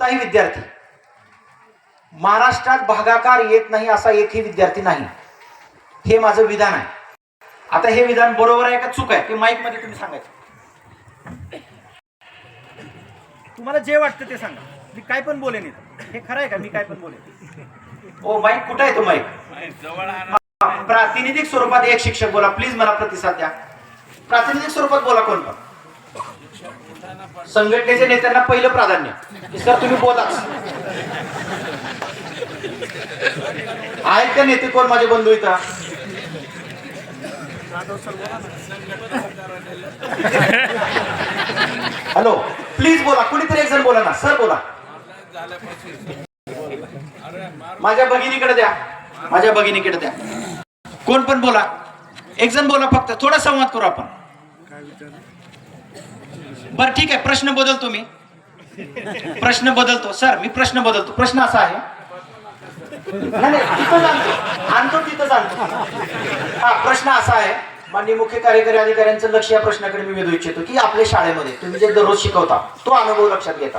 कोणताही विद्यार्थी महाराष्ट्रात भागाकार येत नाही असा एकही विद्यार्थी नाही. हे माझं विधान आहे. आता हे विधान बरोबर आहे का चूक आहे? ते माईकमध्ये तुम्ही सांगायचं. तुम्हाला जे वाटतं ते सांगा. मी काय पण बोलेन. हे खरं आहे का? मी काय पण बोलेन. ओ माईक कुठं आहे तो माईक? प्रातिनिधिक स्वरूपात एक शिक्षक बोला. प्लीज मला प्रतिसाद द्या. प्रातिनिधिक स्वरूपात बोला कोण पण. संघटनेच्या नेत्यांना पहिलं प्राधान्य. की सर तुम्ही बोलाच आहेत का नेते कोण माझे बंधू इथं? हॅलो प्लीज बोला. कुणीतरी एक जण बोला ना. सर बोला. माझ्या भगिनीकडे द्या. माझ्या भगिनीकडे द्या. कोण पण बोला. एक जण बोला फक्त. थोडा संवाद करू आपण. बर ठीक आहे. प्रश्न बदलतो मी. प्रश्न बदलतो. सर मी प्रश्न बदलतो. प्रश्न असा आहे. आणतो तिथंच आणतो हा प्रश्न असा आहे. माननीय मुख्य कार्यकारी अधिकाऱ्यांचं लक्ष या प्रश्नाकडे मी वेधू इच्छितो की आपल्या शाळेमध्ये तुम्ही जे दररोज शिकवता तो अनुभव लक्षात घेता.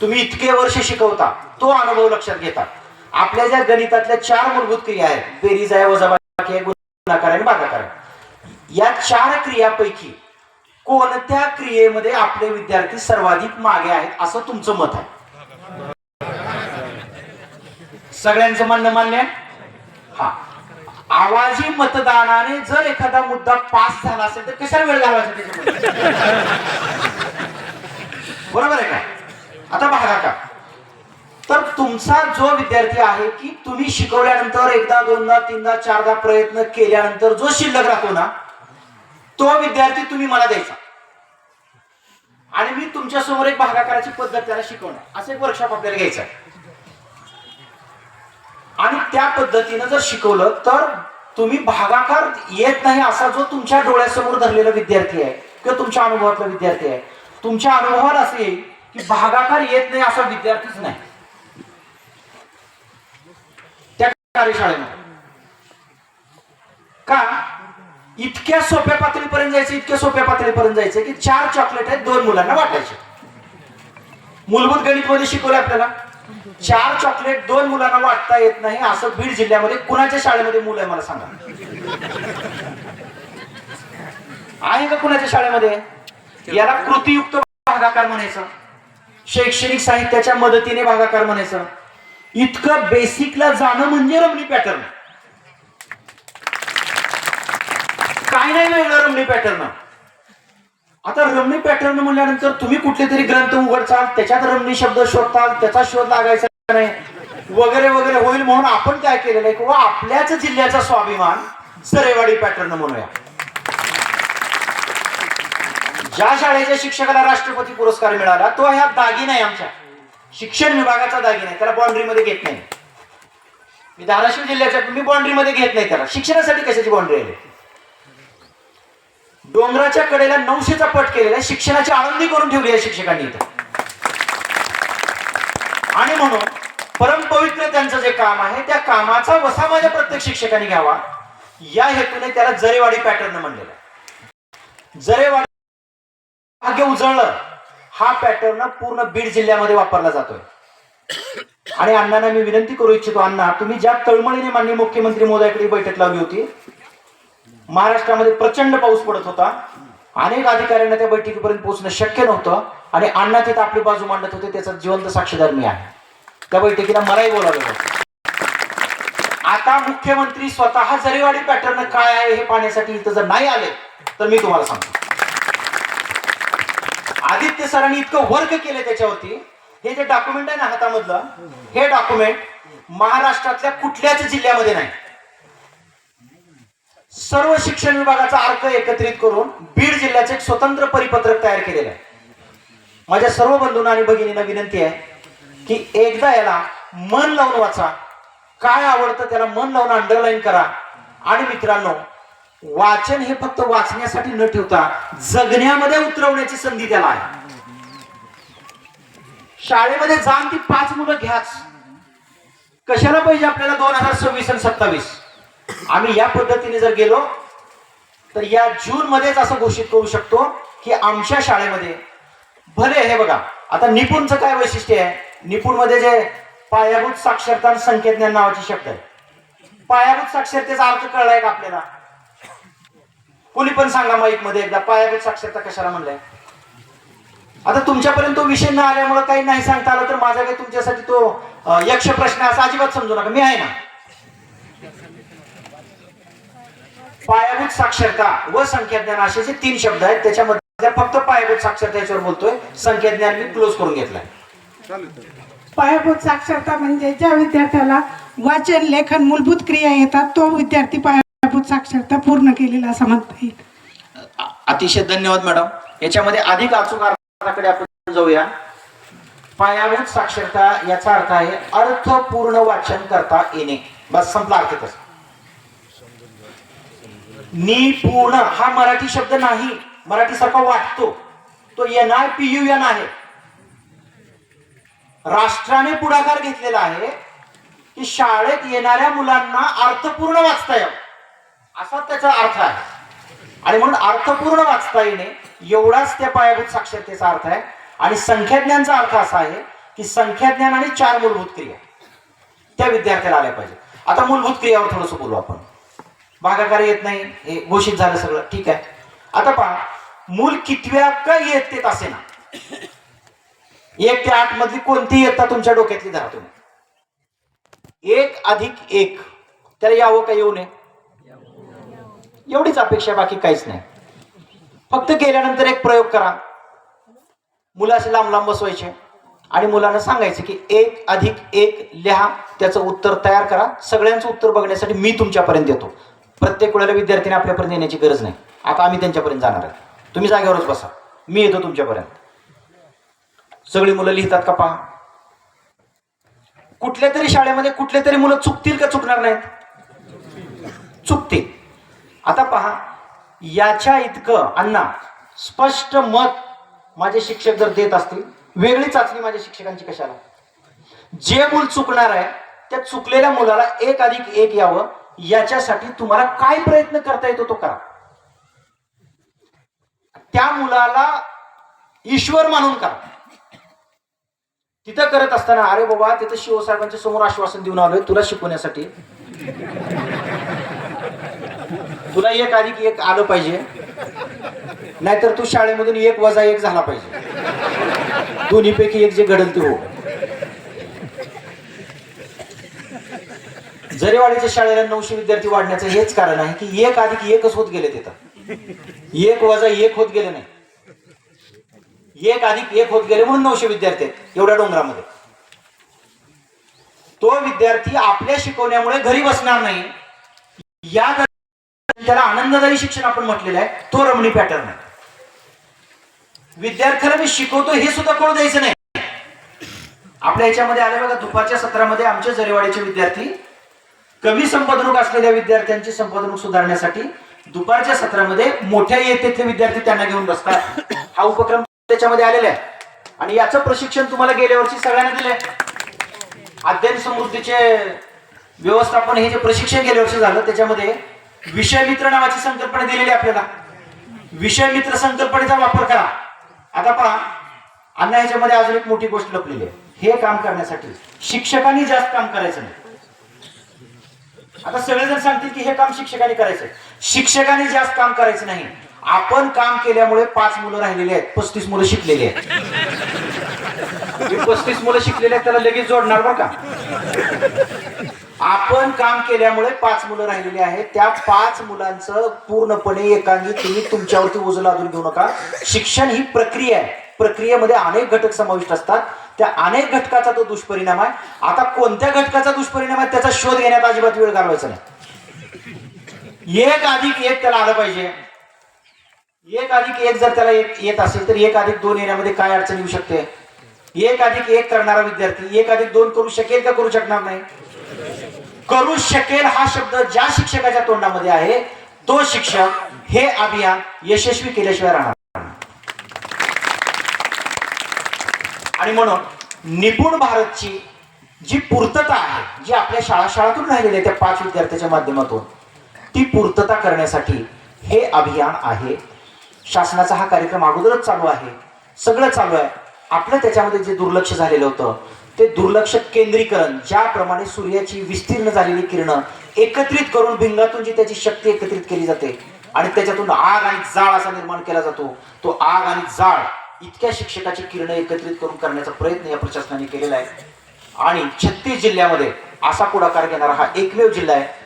तुम्ही इतके वर्ष शिकवता तो अनुभव लक्षात घेता. आपल्या ज्या गणितातल्या चार मूलभूत क्रिया आहेत बेरीज आहे वजाबाकी आहे गुणाकार आणि भागाकार या चार क्रियापैकी कोणत्या क्रियेमध्ये आपले विद्यार्थी सर्वाधिक मागे आहेत असं तुमचं मत आहे? सगळ्यांचं म्हणणं मान्य आहे? हा. आवाजी मतदानाने जर एखादा मुद्दा पास झाला असेल तर कशाला वेळ घालवायचा बरोबर आहे का? आता बघा का तर तुमचा जो विद्यार्थी आहे की तुम्ही शिकवल्यानंतर एकदा दोनदा तीनदा चारदा प्रयत्न केल्यानंतर जो शिल्लक राहतो ना तो विद्यार्थी तुम्ही मला द्यायचा. आणि मी तुमच्यासमोर एक भागाकाराची पद्धत त्याला शिकवणार. असं एक वर्कशॉप आपल्याला घ्यायचं आहे. आणि त्या पद्धतीनं जर शिकवलं तर तुम्ही भागाकार येत नाही असा जो तुमच्या डोळ्यासमोर धरलेला विद्यार्थी आहे किंवा तुमच्या अनुभवातला विद्यार्थी आहे तुमच्या अनुभवात असे येईल की भागाकार येत नाही असा विद्यार्थीच नाही. त्या कार्यशाळेमध्ये. का? इतक्या सोप्या पातळीपर्यंत जायचं इतक्या सोप्या पातळीपर्यंत जायचं की चार चॉकलेट आहेत दोन मुलांना वाटायचे. मूलभूत गणित मध्ये शिकवलं आपल्याला. चार चॉकलेट दोन मुलांना वाटता येत नाही असं बीड जिल्ह्यामध्ये कुणाच्या शाळेमध्ये मुलं आहे मला सांगा. आहे का कुणाच्या शाळेमध्ये? याला कृतीयुक्त भागाकार म्हणायचं. शैक्षणिक साहित्याच्या मदतीने भागाकार म्हणायचं. इतकं बेसिकला जाणं म्हणजे रमणी पॅटर्न काय नाही वेगळं रमणी पॅटर्न आता रमणी पॅटर्न म्हणल्यानंतर तुम्ही कुठले तरी ग्रंथ उघडचाल त्याच्यात रमणी शब्द शोधताल त्याचा शोध लागायचा नाही. वगैरे वगैरे होईल म्हणून आपण काय केलेलं आहे? किंवा आपल्याच जिल्ह्याचा स्वाभिमान सरेवाडी पॅटर्न म्हणूया. ज्या शाळेच्या शिक्षकाला राष्ट्रपती पुरस्कार मिळाला तो ह्या दागिना आहे आमच्या. शिक्षण विभागाचा दागिना आहे. त्याला बाउंड्री मध्ये घेत नाही. मी धाराशिव जिल्ह्याच्या मी बाउंड्री मध्ये घेत नाही त्याला. शिक्षणासाठी कशाची बाउंड्री आहे? डोंगराच्या कडेला नऊशेचा पट केलेला आहे. शिक्षणाची आळंदी करून ठेवली आहे शिक्षकांनी इथं. आणि म्हणून परमपवित्र त्यांचं जे काम आहे त्या कामाचा वसा माझ्या प्रत्येक शिक्षकांनी घ्यावा. या हेतूने त्याला जरेवाडी पॅटर्न म्हणलेला आहे. जरेवाडी भाग्य उजळलं हा पॅटर्न पूर्ण बीड जिल्ह्यामध्ये वापरला जातोय. आणि अण्णांना मी विनंती करू इच्छितो अण्णा तुम्ही ज्या तळमळीने माननीय मुख्यमंत्री मोदयाकडे बैठक लावली होती महाराष्ट्रामध्ये प्रचंड पाऊस पडत होता. अनेक अधिकाऱ्यांना त्या बैठकीपर्यंत पोहोचणं शक्य नव्हतं आणि अण्णा तिथं आपली बाजू मांडत होते त्याचा जिवंत साक्षीदार मी आहे. त्या बैठकीला मलाही बोलावलं होतं. आता मुख्यमंत्री स्वतः जरीवाडी पॅटर्न काय आहे हे पाहण्यासाठी इथं जर नाही आले तर मी तुम्हाला सांगतो. आदित्य सरांनी इतकं वर्क केलं त्याच्यावरती. हे जे डॉक्युमेंट आहे ना हातामधलं हे डॉक्युमेंट महाराष्ट्रातल्या कुठल्याच जिल्ह्यामध्ये नाही. सर्व शिक्षण विभागाचा अर्थ एकत्रित करून बीड जिल्ह्याचे एक स्वतंत्र परिपत्रक तयार केलेलं आहे. माझ्या सर्व बंधूंना आणि भगिनींना विनंती आहे की एकदा याला मन लावून वाचा. काय आवडतं त्याला मन लावून अंडरलाईन करा. आणि मित्रांनो वाचन हे फक्त वाचण्यासाठी न ठेवता जगण्यामध्ये उतरवण्याची संधी त्याला आहे. शाळेमध्ये जाऊन ती पाच मुलं घ्याच. कशाला पाहिजे आपल्याला दोन हजार सव्वीस आणि सत्तावीस? आम्ही या पद्धतीने जर गेलो तर या जून मध्येच असं घोषित करू शकतो की आमच्या शाळेमध्ये भले हे बघा आता निपुणचं काय वैशिष्ट्य आहे? निपुणमध्ये जे पायाभूत साक्षरता आणि संकेतज्ञान नावाचे शब्द आहे. पायाभूत साक्षरतेचा अर्थ कळलाय का आपल्याला? कोणी पण सांगा माईकमध्ये एकदा पायाभूत साक्षरता कशाला म्हणलंय? आता तुमच्यापर्यंत तो विषय न आल्यामुळे काही नाही सांगता आलं तर माझा काही तुमच्यासाठी तो यक्ष प्रश्न असा अजिबात समजू नका. मी आहे ना? पायाभूत साक्षरता व संख्याज्ञान असे जे तीन शब्द आहेत त्याच्यामध्ये फक्त पायाभूत साक्षरता याच्यावर बोलतोय. संख्याज्ञान मी क्लोज करून घेतलाय. पायाभूत साक्षरता म्हणजे ज्या विद्यार्थ्याला वाचन लेखन मूलभूत क्रिया येतात तो विद्यार्थी पायाभूत साक्षरता पूर्ण केलेला असं म्हणता येईल. अतिशय धन्यवाद मॅडम. याच्यामध्ये अधिक अचूक अर्थाकडे आपण जाऊया. पायाभूत साक्षरता याचा अर्थ आहे अर्थपूर्ण वाचन करता येणे. बस संपला अर्थ निपुण. हा मराठी शब्द नाही. मराठी सारखा वाटतो. तो N I P U N आहे. राष्ट्राने पुढाकार घेतलेला आहे की शाळेत येणाऱ्या मुलांना अर्थपूर्ण वाचता यावं. असा त्याचा अर्थ आहे. आणि म्हणून अर्थपूर्ण वाचता येणे एवढाच त्या पायाभूत साक्षरतेचा अर्थ आहे. आणि संख्याज्ञानचा अर्थ असा आहे की संख्याज्ञान आणि चार मूलभूत क्रिया त्या विद्यार्थ्याला आल्या पाहिजे आता मूलभूत क्रियावर थोडंसं बोलू आपण. भागाकार येत नाही. हे घोषित झालं सगळं. ठीक आहे. आता पहा मूल कितव्या का येत असे ना? एक ते आठ मधली कोणती येतात तुमच्या डोक्यातली धरा तुम्ही? एक अधिक एक. त्याला यावं का येऊ नये? एवढीच अपेक्षा बाकी काहीच नाही. फक्त गेल्यानंतर एक प्रयोग करा. मुलं असे लांब लांब बसवायचे आणि मुलांना सांगायचं की एक अधिक एक लिहा त्याचं उत्तर तयार करा. सगळ्यांचं उत्तर बघण्यासाठी मी तुमच्यापर्यंत येतो. प्रत्येक वेळेला विद्यार्थ्यांनी आपल्यापर्यंत येण्याची गरज नाही. आता आम्ही त्यांच्यापर्यंत जाणार आहे. तुम्ही जागेवरच बसा. मी येतो तुमच्यापर्यंत. सगळी मुलं लिहितात का पहा. कुठल्या तरी शाळेमध्ये कुठले तरी मुलं चुकतील का चुकणार नाहीत? चुकतील. आता पहा याच्या इतकं अण्णा स्पष्ट मत माझे शिक्षक जर देत असतील वेगळी चाचणी माझ्या शिक्षकांची कशाला? जे मूल चुकणार आहे त्या चुकलेल्या मुलाला एक अधिक एक यावं याच्यासाठी तुम्हाला काय प्रयत्न करता येतो तो करा. त्या मुलाला ईश्वर मानून करा. तिथं करत असताना अरे बाबा तिथं शिवसाहेबांच्या समोर आश्वासन देऊन आलोय तुला शिकवण्यासाठी. तुला एक अधिक एक आलं पाहिजे. नाहीतर तू शाळेमधून एक वजा एक झाला पाहिजे. दोन्हीपैकी एक जे घडल ते हो जरेवाडीच्या शाळेला नऊशे विद्यार्थी वाढण्याचं हेच कारण आहे की एक अधिक एकच होत गेले तिथं. एक वजा एक होत गेले नाही. एक अधिक एक होत गेले म्हणून नऊशे विद्यार्थी आहेत एवढ्या डोंगरामध्ये. तो विद्यार्थी आपल्या शिकवण्यामुळे घरी बसणार नाही. या त्याला आनंददायी शिक्षण आपण म्हटलेलं आहे तो रमणी पॅटर्न आहे. विद्यार्थ्याला मी शिकवतो हे सुद्धा कळू द्यायचं नाही. आपल्या याच्यामध्ये आले बघा दुपारच्या सत्रामध्ये आमच्या जरेवाडीचे विद्यार्थी कमी संपादनूक असलेल्या विद्यार्थ्यांची संपादनूक सुधारण्यासाठी दुपारच्या सत्रामध्ये मोठ्या येतेतले विद्यार्थी त्यांना घेऊन बसतात. हा उपक्रम त्याच्यामध्ये आलेला आहे. आणि याचं प्रशिक्षण तुम्हाला गेल्या वर्षी सगळ्यांना दिलंय. अध्ययन समृद्धीचे व्यवस्थापन हे जे प्रशिक्षण गेल्या वर्षी झालं त्याच्यामध्ये विषय मित्र नावाची संकल्पना दिलेली आपल्याला. विषय मित्र संकल्पनेचा वापर करा. आता पहा अण्णा ह्याच्यामध्ये अजून एक मोठी गोष्ट लपलेली आहे. हे काम करण्यासाठी शिक्षकांनी जास्त काम करायचं नाही. आता सगळे जर सांगतील की हे काम शिक्षकांनी करायचं शिक्षकांनी जास्त काम करायचं नाही. आपण काम केल्यामुळे पाच मुलं राहिलेली आहेत पस्तीस मुलं शिकलेली आहेत. पस्तीस मुलं शिकलेले आहेत त्याला लगेच जोडणार बरं का? आपण काम केल्यामुळे पाच मुलं राहिलेली आहेत त्या पाच मुलांचं पूर्णपणे एकांगी तुम्ही तुमच्यावरती ओझं लादून घेऊ नका. शिक्षण ही प्रक्रिया आहे. प्रक्रियेमध्ये अनेक घटक समाविष्ट असतात. त्या अनेक घटकाचा तो दुष्परिणाम आहे. आता कोणत्या घटकाचा दुष्परिणाम आहे त्याचा शोध घेण्यात अजिबात वेळ घालवायचा नाही. एक अधिक एक त्याला आलं पाहिजे. एक अधिक एक जर त्याला एक येत असेल तर एक अधिक दोन येण्यामध्ये काय अडचण येऊ शकते? एक अधिक एक करणारा विद्यार्थी एक अधिक दोन करू शकेल का करू शकणार नाही? करू शकेल हा शब्द ज्या शिक्षकाच्या तोंडामध्ये आहे तो शिक्षक हे अभियान यशस्वी केल्याशिवाय राहणार आणि म्हणून निपुण भारतची जी पूर्तता आहे जी आपल्या शाळा शाळातून राहिलेली आहे त्या पाच विद्यार्थ्याच्या माध्यमातून ती पूर्तता करण्यासाठी हे अभियान आहे. शासनाचा हा कार्यक्रम अगोदरच चालू आहे. सगळं चालू आहे. आपलं त्याच्यामध्ये जे दुर्लक्ष झालेलं होतं ते दुर्लक्ष केंद्रीकरण ज्याप्रमाणे सूर्याची विस्तीर्ण झालेली किरणं एकत्रित करून भिंगातून जी त्याची शक्ती एकत्रित केली जाते आणि त्याच्यातून आग आणि जाळ असा निर्माण केला जातो तो आग आणि जाळ इतक्या शिक्षकाची किरणं एकत्रित करून करण्याचा प्रयत्न या प्रशासनाने केलेला आहे. आणि छत्तीस जिल्ह्यामध्ये असा पुढाकार घेणारा हा एकमेव जिल्हा आहे.